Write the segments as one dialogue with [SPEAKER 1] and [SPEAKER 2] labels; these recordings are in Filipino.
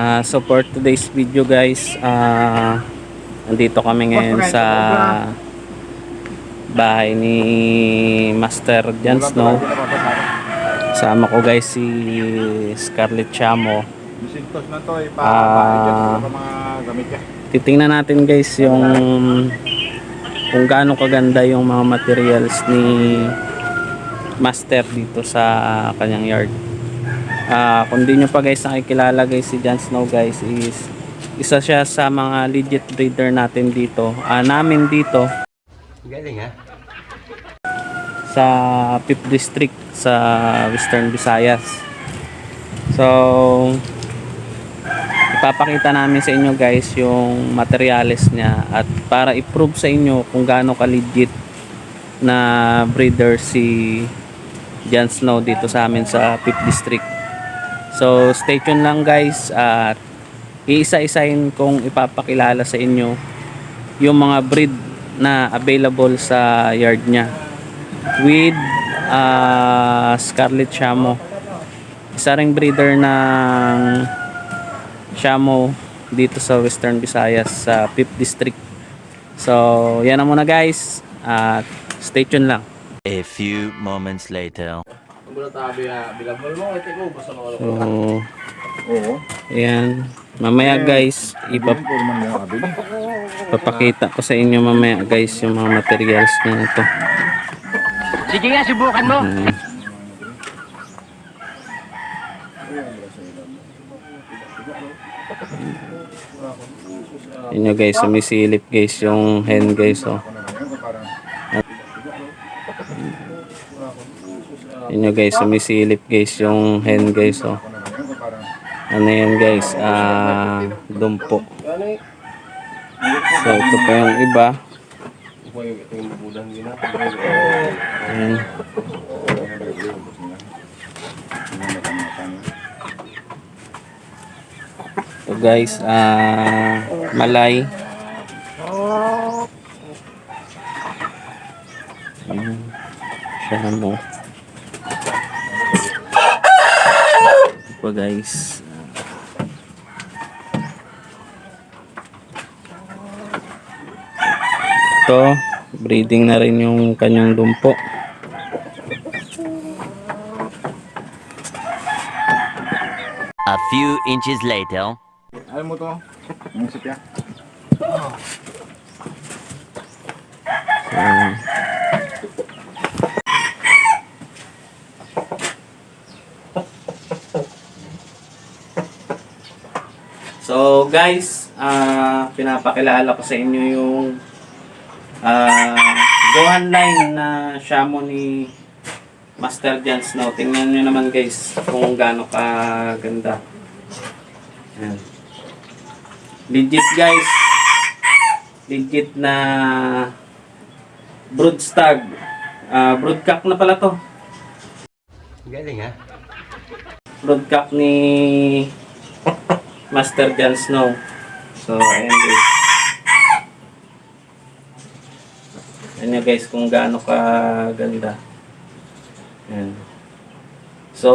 [SPEAKER 1] Ah, so for today's video guys, ah nandito kami ngayon sa bahay ni Master Jan Snow. Sama ko guys si Scarlett Chamo.
[SPEAKER 2] Uh.
[SPEAKER 1] Titingnan natin guys yung kung gaano kaganda yung mga materials ni Master dito sa kanyang yard. Ah, kung di nyo pa guys nakikilala guys si Jan Snow guys is isa siya sa mga legit breeder natin dito. Ah, namin dito
[SPEAKER 3] Galing ha?
[SPEAKER 1] sa 5th district sa Western Visayas. So ipapakita namin sa inyo guys yung materials niya at para i-prove sa inyo kung gaano ka legit na breeder si Jan Snow dito sa amin sa 5th district. So stay tuned lang guys at iisa-isahin kong ipapakilala sa inyo yung mga breed na available sa yard niya with uh, Scarlet Shamo. Isa ring breeder ng Shamo dito sa Western Visayas sa 5th District. So, yan na muna guys. At stay tuned lang.
[SPEAKER 3] A few moments later.
[SPEAKER 1] So,
[SPEAKER 2] Oo.
[SPEAKER 1] ayan. Mamaya guys, ipap papakita ko sa inyo mamaya guys yung mga materials na ito.
[SPEAKER 3] Sige nga, subukan mo!
[SPEAKER 1] Ayan. Yun nyo guys, sumisilip guys yung hen guys oh. Yun nyo guys, sumisilip guys yung hen guys oh. Ano yan guys, ah, dumpo. So ito pa yung iba. Ayan. Ito guys, ah, malay. Ayan. Siya mo. Pa guys. Ito, breeding na rin yung kanyang dumpo.
[SPEAKER 3] A few inches later.
[SPEAKER 2] Alam mo to? Ang sipya.
[SPEAKER 1] Ayan. So guys, ah pinapakilala ko sa inyo yung ah Gohan line na Shamo ni Master Jan Snow. Tingnan nyo naman guys kung gaano kaganda. Ayan. Legit guys. Legit na broodstag. Ah, broodcock na pala to.
[SPEAKER 3] Galing ha?
[SPEAKER 1] Broodcock ni Master Jan Snow. So, ayan guys. Ayan nyo guys kung gaano ka ganda. Ayan. So,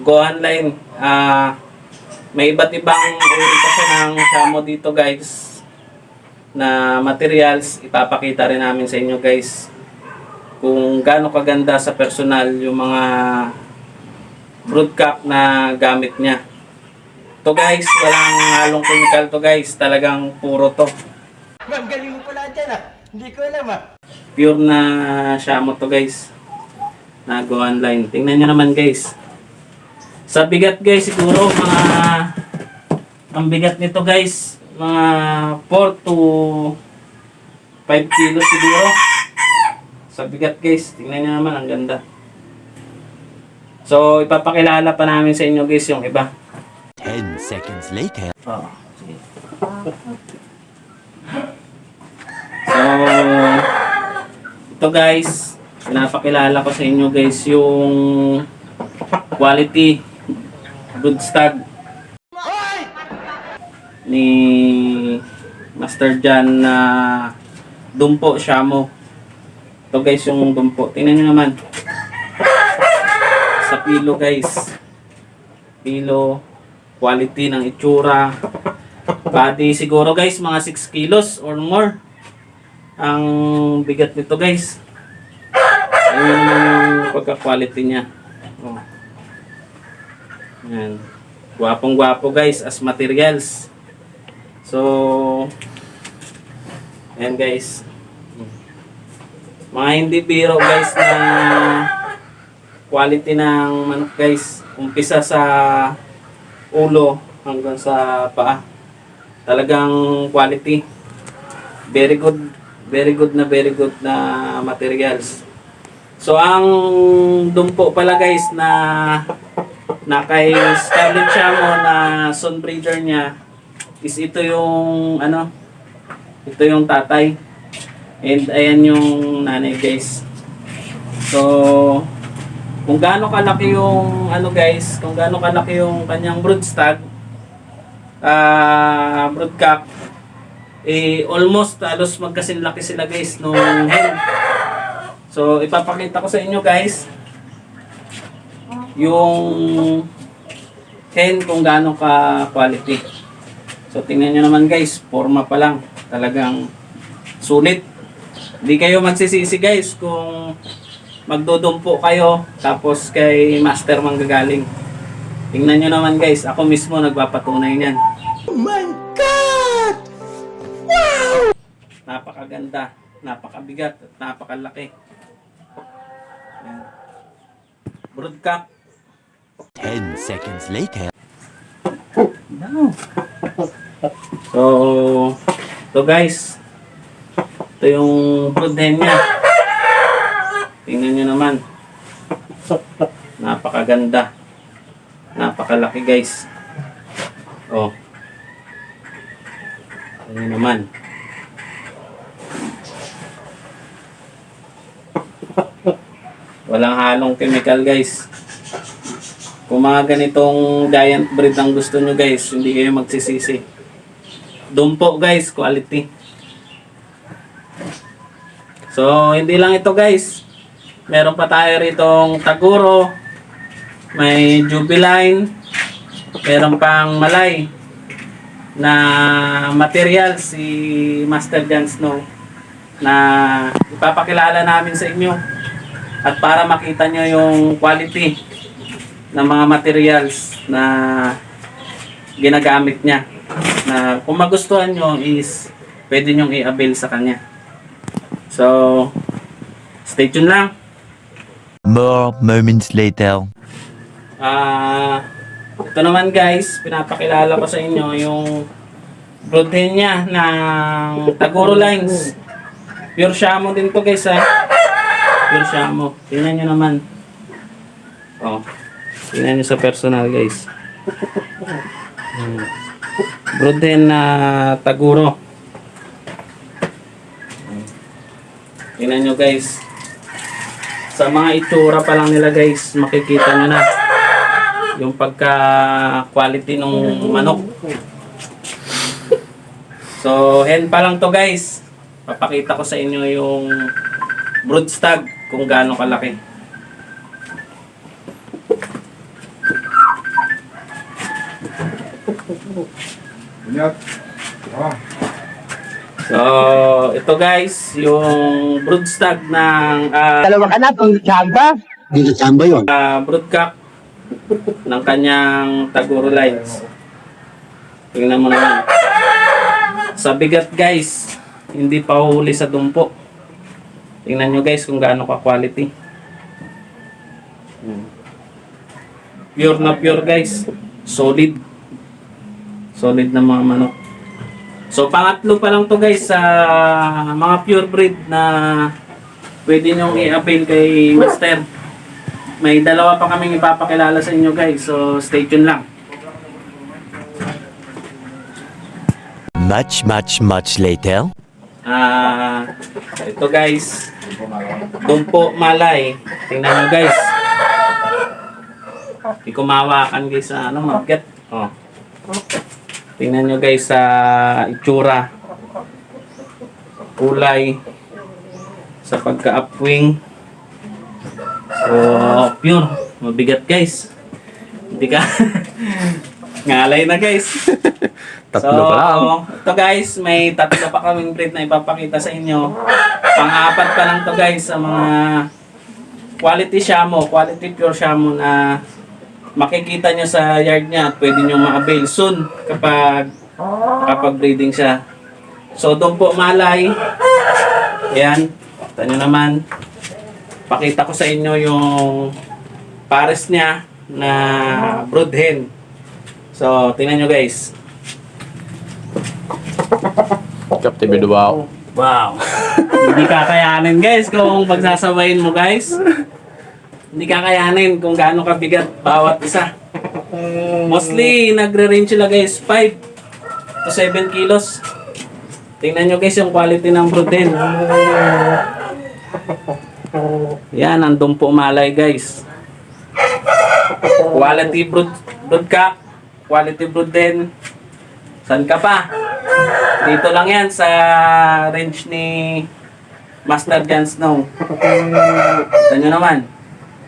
[SPEAKER 1] Gohan line. Ah, may iba't ibang uri kasi ng shamo dito guys na materials ipapakita rin namin sa inyo guys kung gaano kaganda sa personal yung mga broodcock na gamit niya. To guys, walang halong chemical to guys. Talagang puro to.
[SPEAKER 3] Ma'am, galing mo pala dyan ah. Hindi ko alam ah.
[SPEAKER 1] Pure na shamo to guys. Na go online. Tingnan nyo naman guys. Sa bigat guys, siguro mga ang bigat nito guys, mga 4 to 5 kilos siguro. Sa bigat guys, tingnan nyo naman, ang ganda. So, ipapakilala pa namin sa inyo guys yung iba.
[SPEAKER 3] 10 seconds later.
[SPEAKER 1] Oo. Sige. So, ito guys, pinapakilala ko sa inyo guys yung quality broodstag ni Master Jan na dumpo shamo. Ito guys yung dumpo. Tingnan nyo naman. Sa pilo guys. Pilo. Quality ng itsura. Body siguro guys, mga 6 kilos or more. Ang bigat nito guys. Ayun yung pagka-quality niya. Oh. Yan. Gwapong gwapo guys as materials. So, ayan guys. Mga hindi biro guys na quality ng manok guys. Umpisa sa ulo hanggang sa paa. Talagang quality. Very good. Very good na very good na materials. So ang dumpo pala guys na na kay Scarlett Shamo na son breeder niya is ito yung ano ito yung tatay and ayan yung nanay guys so kung gaano kalaki yung ano guys kung gaano kalaki yung kanyang brood stag ah broodcock eh almost halos magkasing laki sila guys nung hen. So ipapakita ko sa inyo guys yung hen kung gaano ka quality. So tingnan nyo naman guys forma pa lang talagang sulit. Hindi kayo magsisisi guys kung magdudumpo kayo tapos kay master manggagaling tingnan nyo naman guys ako mismo nagpapatunay niyan
[SPEAKER 3] Oh my God!
[SPEAKER 1] napakaganda napakabigat at napakalaki Yan. broodcock
[SPEAKER 4] 10 seconds later.
[SPEAKER 1] No. So, to guys. Ito yung brood hen niya. Tingnan nyo naman. Napakaganda. Napakalaki guys. Oh. Tingnan naman. Walang halong chemical guys. Kung mga ganitong giant breed ang gusto nyo guys, hindi kayo magsisisi. Dumpo guys, quality. So, hindi lang ito guys. Meron pa tayo ritong Taguro. May Jubiline. Meron pang Malay. Na material si Master Jan Snow. Na ipapakilala namin sa inyo. At para makita nyo yung quality ng mga materials na ginagamit niya. Na kung magustuhan nyo is pwede nyong i-avail sa kanya. So, stay tuned lang.
[SPEAKER 4] More moments later.
[SPEAKER 1] Ah, ito naman guys, pinapakilala ko sa inyo yung brood hen niya ng Taguro Lines. Pure Shamo din to guys ha. Pure Shamo. Tingnan nyo naman. Oh. Tingnan nyo sa personal guys. Hmm. Brood hen na Taguro. Tingnan nyo guys. Sa mga itsura pa lang nila guys, makikita nyo na yung pagka quality ng manok. So, hen pa lang to guys. Papakita ko sa inyo yung brood stag kung gaano kalaki.
[SPEAKER 2] Ingat.
[SPEAKER 1] So, ito guys, yung brood stag ng ah,
[SPEAKER 3] Dalawa ka na, pang chamba. Ka chamba yun.
[SPEAKER 1] uh, broodcock ng kanyang Taguro lines. Tingnan mo naman. Sa bigat guys, hindi pa huli sa dumpo. Tingnan nyo guys kung gaano ka quality. Hmm. Pure na pure guys. Solid. Solid na mga manok. So pangatlo pa lang to guys sa mga pure breed na pwede nyong i-avail kay Master. May dalawa pa kaming ipapakilala sa inyo guys. So stay tuned lang.
[SPEAKER 4] Much, much, much later.
[SPEAKER 1] Ah, ito guys. Dumpo malay. Tingnan nyo guys. Hindi ko mahawakan guys sa ano, market. Oh. Tingnan nyo guys sa itsura. Kulay. Sa pagka-upwing. So, pure. Mabigat guys. Hindi ka Ngalay na guys.
[SPEAKER 2] Tatlo
[SPEAKER 1] so,
[SPEAKER 2] pa lang.
[SPEAKER 1] ito guys, may tatlo pa kaming breed na ipapakita sa inyo. Pang-apat pa lang to guys sa mga quality shamo, quality pure shamo na makikita nyo sa yard niya at pwede nyo ma-avail soon kapag kapag breeding siya. So, doon po malay. Ayan. Kita nyo naman. Pakita ko sa inyo yung pares niya na brood hen. So, tingnan nyo guys.
[SPEAKER 2] Captain Biduao.
[SPEAKER 1] Wow. Hindi kakayanin guys kung pagsasabayin mo guys. Hindi kakayanin kung gaano kabigat bawat isa. Mostly, nagre-range sila guys 5 to 7 kilos. Tingnan nyo guys yung quality ng hen. Yan, andun po malay guys. Quality brood, brood cock, quality brood hen. San ka pa? Dito lang yan sa range ni Master Jan Snow. Nyo naman.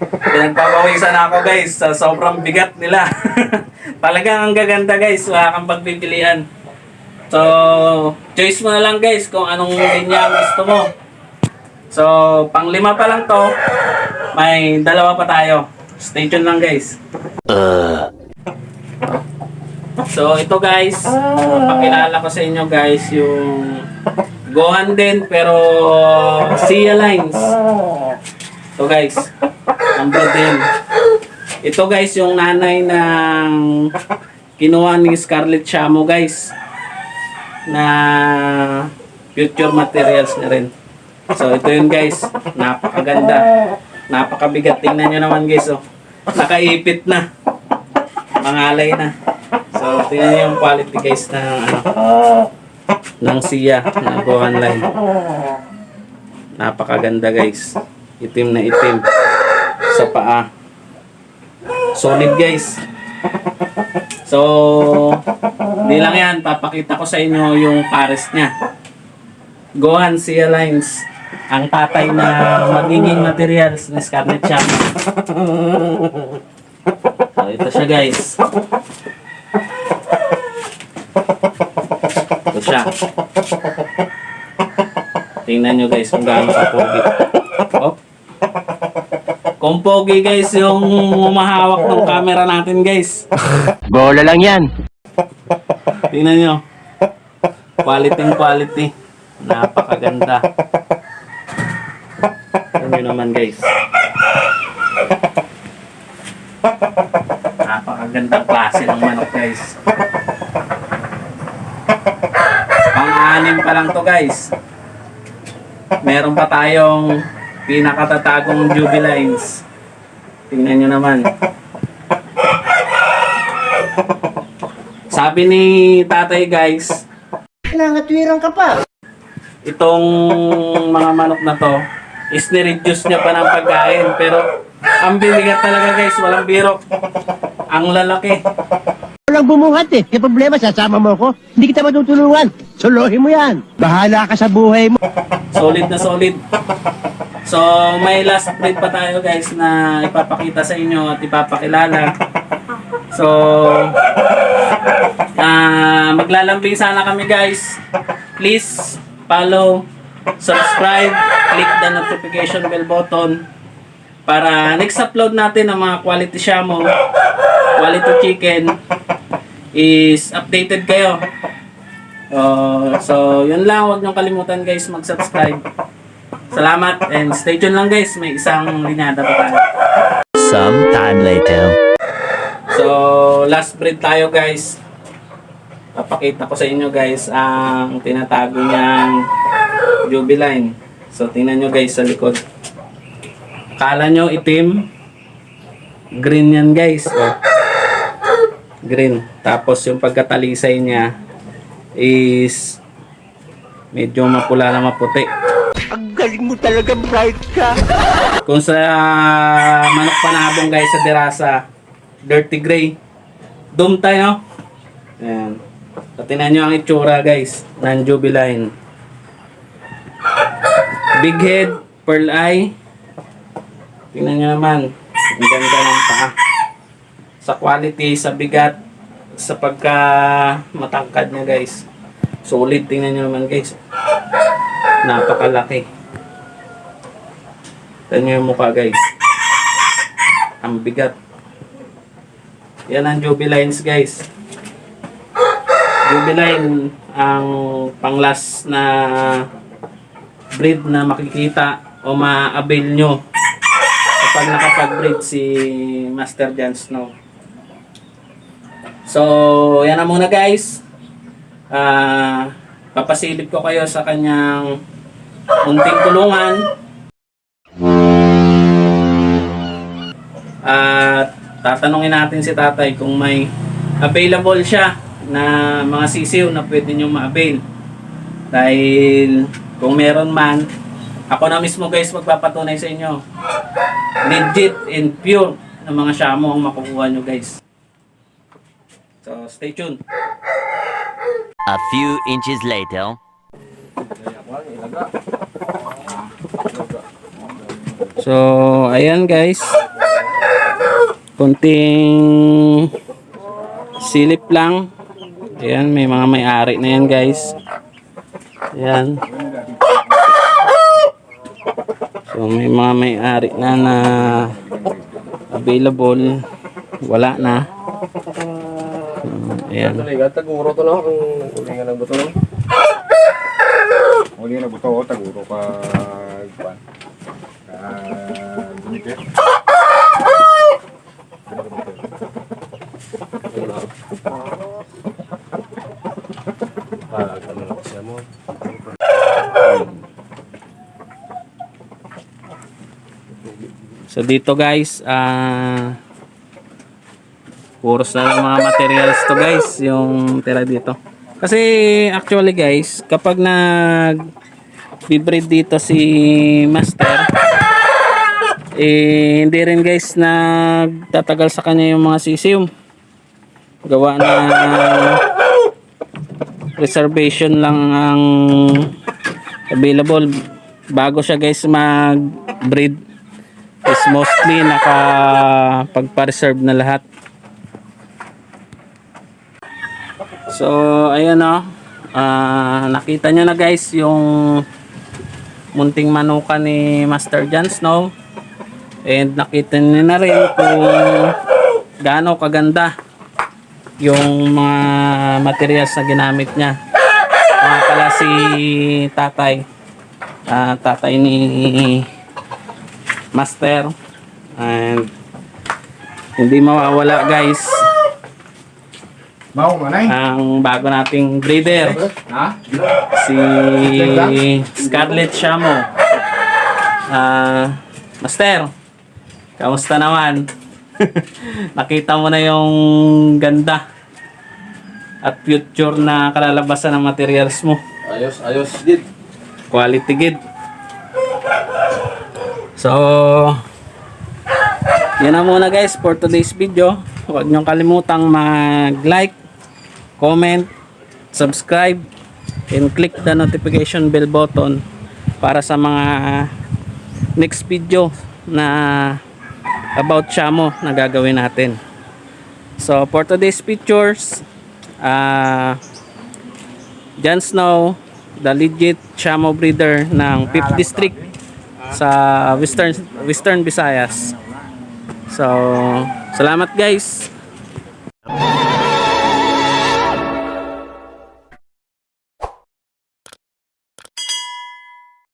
[SPEAKER 1] Pinagpapawisan ako guys sa sobrang bigat nila. Talagang ang gaganda guys. Wala kang pagpipilian. So, choice mo na lang guys kung anong linya gusto mo. So, pang lima pa lang to. May dalawa pa tayo. Stay tuned lang guys. So ito guys, pakilala ko sa inyo guys yung Gohan din pero Sia Lines. Ito guys, ang brood din. Ito guys yung nanay ng kinuha ni Scarlett Shamo guys na future materials na rin. So ito yun guys, napakaganda. Napakabigat. Tingnan nyo naman guys oh. Nakaipit na. Mangalay na. So, tingnan niyo yung quality guys ng ano, ng Sia na Gohan line. Napakaganda guys. Itim na itim sa paa. Solid guys. So, di lang yan. Papakita ko sa inyo yung pares niya. Gohan Sia lines. Ang tatay na magiging materials ni Scarlett Chap. So, ito siya guys. Ito siya. Tingnan nyo guys kung gaano ka pogi. Oh. Kung pogi guys yung humahawak ng camera natin guys.
[SPEAKER 3] Bola lang yan.
[SPEAKER 1] Tingnan nyo. Quality quality. Napakaganda. Tingnan nyo naman guys. Napakagandang klase ng manok guys. Pang-anim pa lang to guys. Meron pa tayong pinakatatagong jubilines. Tingnan nyo naman. Sabi ni tatay guys,
[SPEAKER 3] Nangatwiran ka pa.
[SPEAKER 1] itong mga manok na to is ni-reduce niya pa ng pagkain pero ang bibigat talaga guys, walang biro. Ang lalaki.
[SPEAKER 3] Walang bumuhat eh. Yung problema, sasama mo ko. Hindi kita matutulungan. Suluhin mo yan. Bahala ka sa buhay mo.
[SPEAKER 1] Solid na solid. So, may last breed pa tayo guys na ipapakita sa inyo at ipapakilala. So, ah maglalambing sana kami guys. Please follow, subscribe, click the notification bell button para next upload natin ng mga quality shamo, quality chicken is updated kayo. Uh, so, yun lang. Huwag niyong kalimutan guys mag-subscribe. Salamat and stay tuned lang guys. May isang linyada pa tayo.
[SPEAKER 4] Some time later.
[SPEAKER 1] So, last breed tayo guys. Papakita ko sa inyo guys ang tinatago niyang jubiline. So, tingnan nyo guys sa likod. Kala nyo itim. Green yan guys. Oh. Green. Tapos yung pagkatalisay niya is medyo mapula na maputi.
[SPEAKER 3] Ang galing mo talaga, bright ka.
[SPEAKER 1] Kung sa manok panabong guys sa derasa, dirty gray. Doom tayo. Ayan. So, tingnan nyo ang itsura guys ng jubiline. Big head, pearl eye. Tingnan nyo naman. Ang ganda ng paa. Sa quality, sa bigat, sa pagka matangkad niya guys. Solid, tingnan nyo naman guys. Napakalaki. Tingnan nyo yung mukha guys. Ang bigat. Yan ang Jubilines guys. Jubiline ang panglas na breed na makikita o ma-avail nyo kapag nakapag-breed si Master Jan Snow. So, yan na muna guys. Ah, papasilip ko kayo sa kanyang munting kulungan. At tatanungin natin si tatay kung may available siya na mga sisiw na pwede nyo ma-avail. Dahil kung meron man, ako na mismo guys magpapatunay sa inyo. Legit and pure na mga shamo ang makukuha nyo guys. So, stay tuned.
[SPEAKER 4] A few inches later.
[SPEAKER 1] So, ayan guys. Kunting silip lang. Ayan, may mga may-ari na yan guys. Ayan. So, may mga may-ari na na available. Wala na. Ayan.
[SPEAKER 2] Talaga, taguro to lang kung uli nga ng buto lang.
[SPEAKER 5] Uli na buto ko, taguro ka kwan. Ah, dumikit.
[SPEAKER 2] Ah, ano lang siya mo.
[SPEAKER 1] So dito guys, ah puros na ng mga materials to guys, yung tira dito. Kasi actually guys, kapag nag breed dito si Master, eh hindi rin guys nagtatagal sa kanya yung mga sisium. Gawa na reservation lang ang available bago siya guys mag-breed is mostly naka pagpa-reserve na lahat. So, ayan o. Ah, nakita nyo na guys yung munting manuka ni Master Jan Snow. And nakita nyo na rin kung gaano kaganda yung mga materials na ginamit niya. Mga pala si tatay. Ah, tatay ni master and hindi mawawala guys
[SPEAKER 5] Mau manay.
[SPEAKER 1] ang bago nating breeder
[SPEAKER 5] Ha?
[SPEAKER 1] si Scarlett Shamo ah master kamusta naman nakita mo na yung ganda at future na kalalabasan ng materials mo
[SPEAKER 2] Ayos, ayos. Did.
[SPEAKER 1] quality gid. So, yan na muna guys for today's video. Huwag niyong kalimutang mag-like, comment, subscribe, and click the notification bell button para sa mga next video na about Shamo na gagawin natin. So, for today's pictures, ah Jan Snow, the legit Shamo breeder ng 5th District sa Western Western Visayas. So, salamat guys.